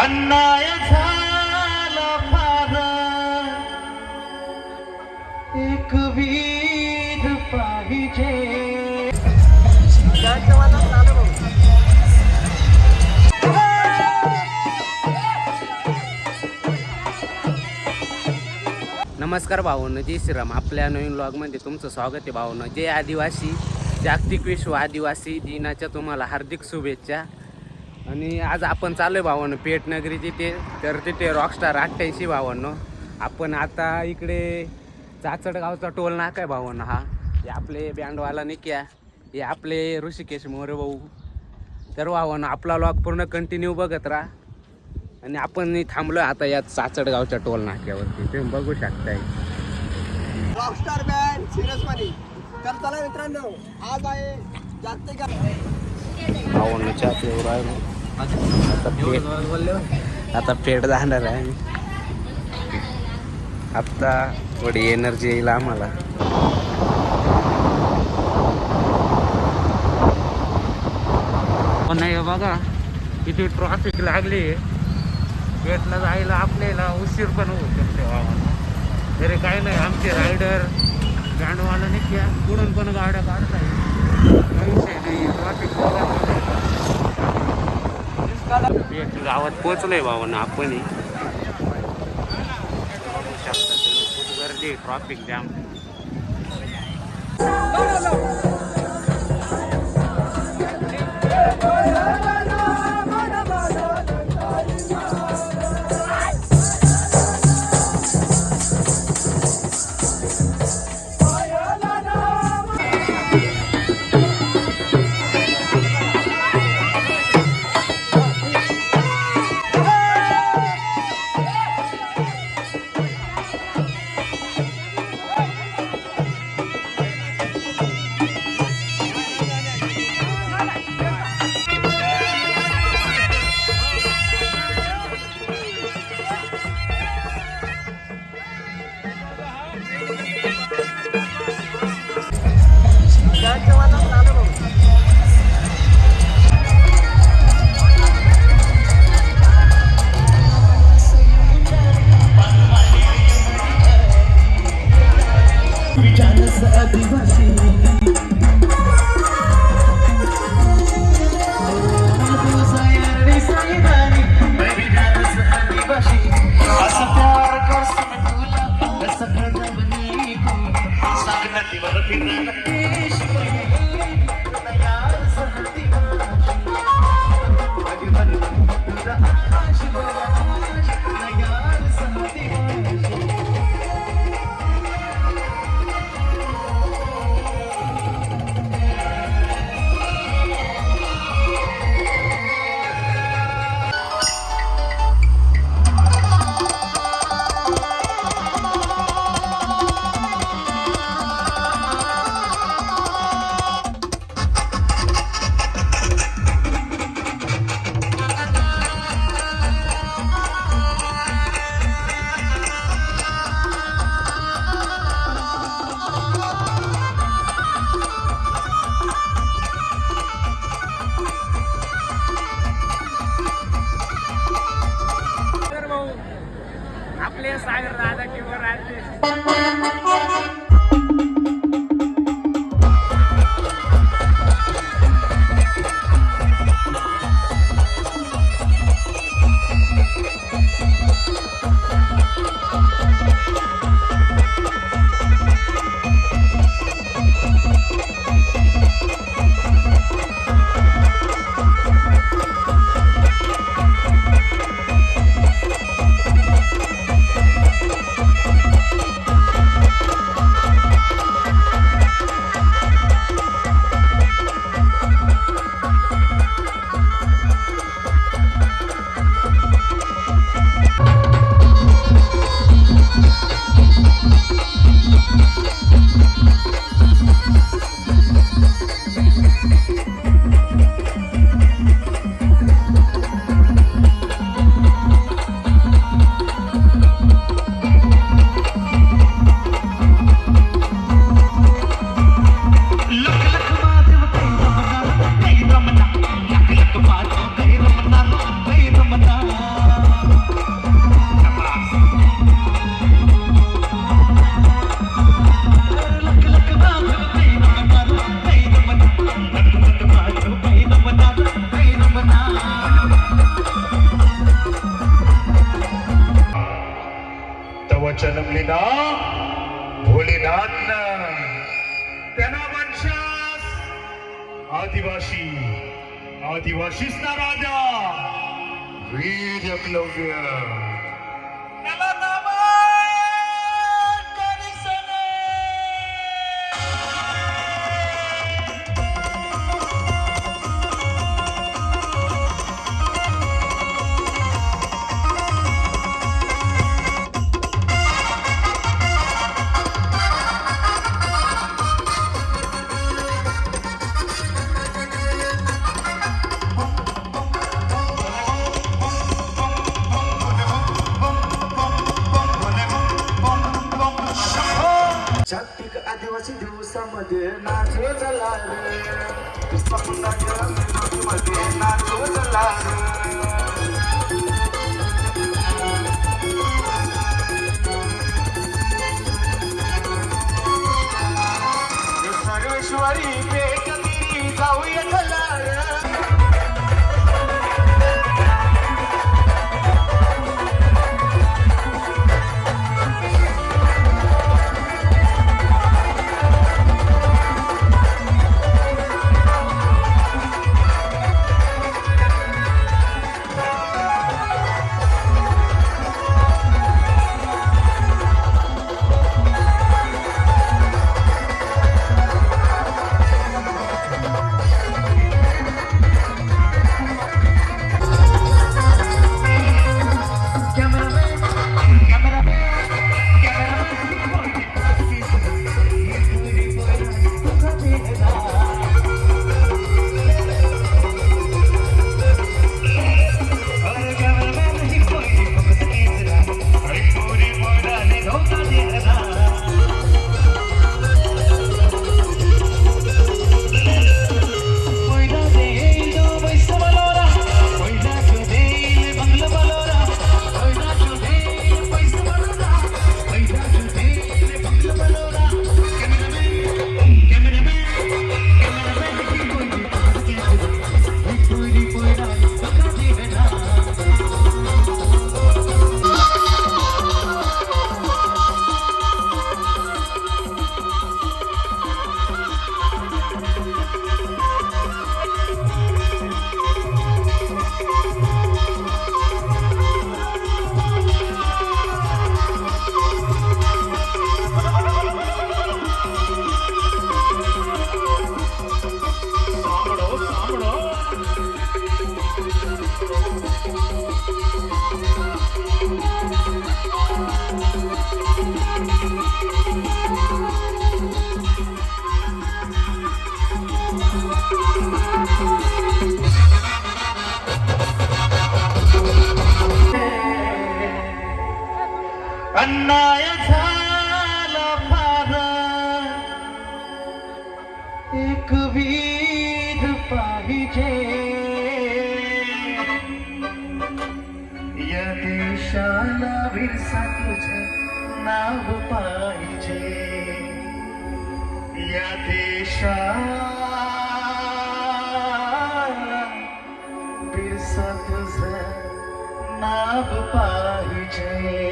अन्याय झाला फार एक वीर पाहिजे. नमस्कार भावनं जय श्रीराम. आपल्या नवीन ब्लॉगमध्ये तुमचं स्वागत आहे भावनं. जय आदिवासी जागतिक विश्व आदिवासी दिनाच्या तुम्हाला हार्दिक शुभेच्छा. आणि आज आपण चालू आहे भावानं पेटनगरी तिथे तर तिथे रॉकस्टार अठ्ठ्याऐंशी भावानं. आपण आता इकडे चाचडगावचा टोल नाका आहे भावानं हा. हे आपले बँडवाला निक्या हे आपले ऋषिकेश मोरे भाऊ. तर भावानं आपला लॉग पूर्ण कंटिन्यू बघत राहा. आणि आपण थांबलो आता या चाचडगावच्या टोल नाक्यावरती. तुम्ही बघू शकताय. रॉकस्टार बँड सिरियस मनी तर चला मित्रांनो आज आहे जागतिक भावानं पिऊ राहिलो. आता पेट आता पेट जाणार आहे. आत्ता थोडी एनर्जी येईल आम्हाला. नाही बघा किती ट्रॉफिक लागली. पेटला जायला आपल्याला उशीर पण होऊ शकते. भावानं तरी काही नाही आमचे रायडर गांडवाला नाही क्या पुढून पण गाड्या काढताय काही विषय नाही. ट्रॉफिक गावात पोचलोय भावानं आपण गर्दी ट्रॉफिक जाम तर ના તેના વંશજ આદિવાસી આદિવાસીના રાજા વીર એકલવ્ય दिवसामध्ये नाचो चला रे. संघाच्या नाचो चला रे. सर्वेश्वरी जाऊया. શાલા વિરસા તુજે નાવ પાઈજે યા દેશા વિરસા તુજે નાવ પાઈજે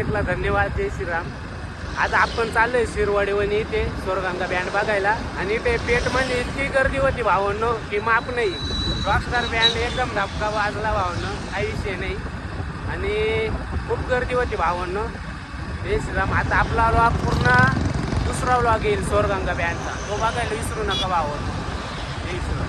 इथपर्यंत धन्यवाद जय श्रीराम. आज आपण चाललोय शिरवाडीवणी इथे स्वर्गांगा बँड बघायला. आणि ते पेट म्हणजे इतकी गर्दी होती भावांनो की माप नाही. रॉकस्टार बँड एकदम धपका वाजला भावांनो काही विषय नाही. आणि खूप गर्दी होती भावांनो. जय श्रीराम. आता आपला व्लॉग पूर्ण दुसरा व्लॉग येईल सोरगंगा बँडचा तो बघायला विसरू नका भावांनो. जय श्रीराम.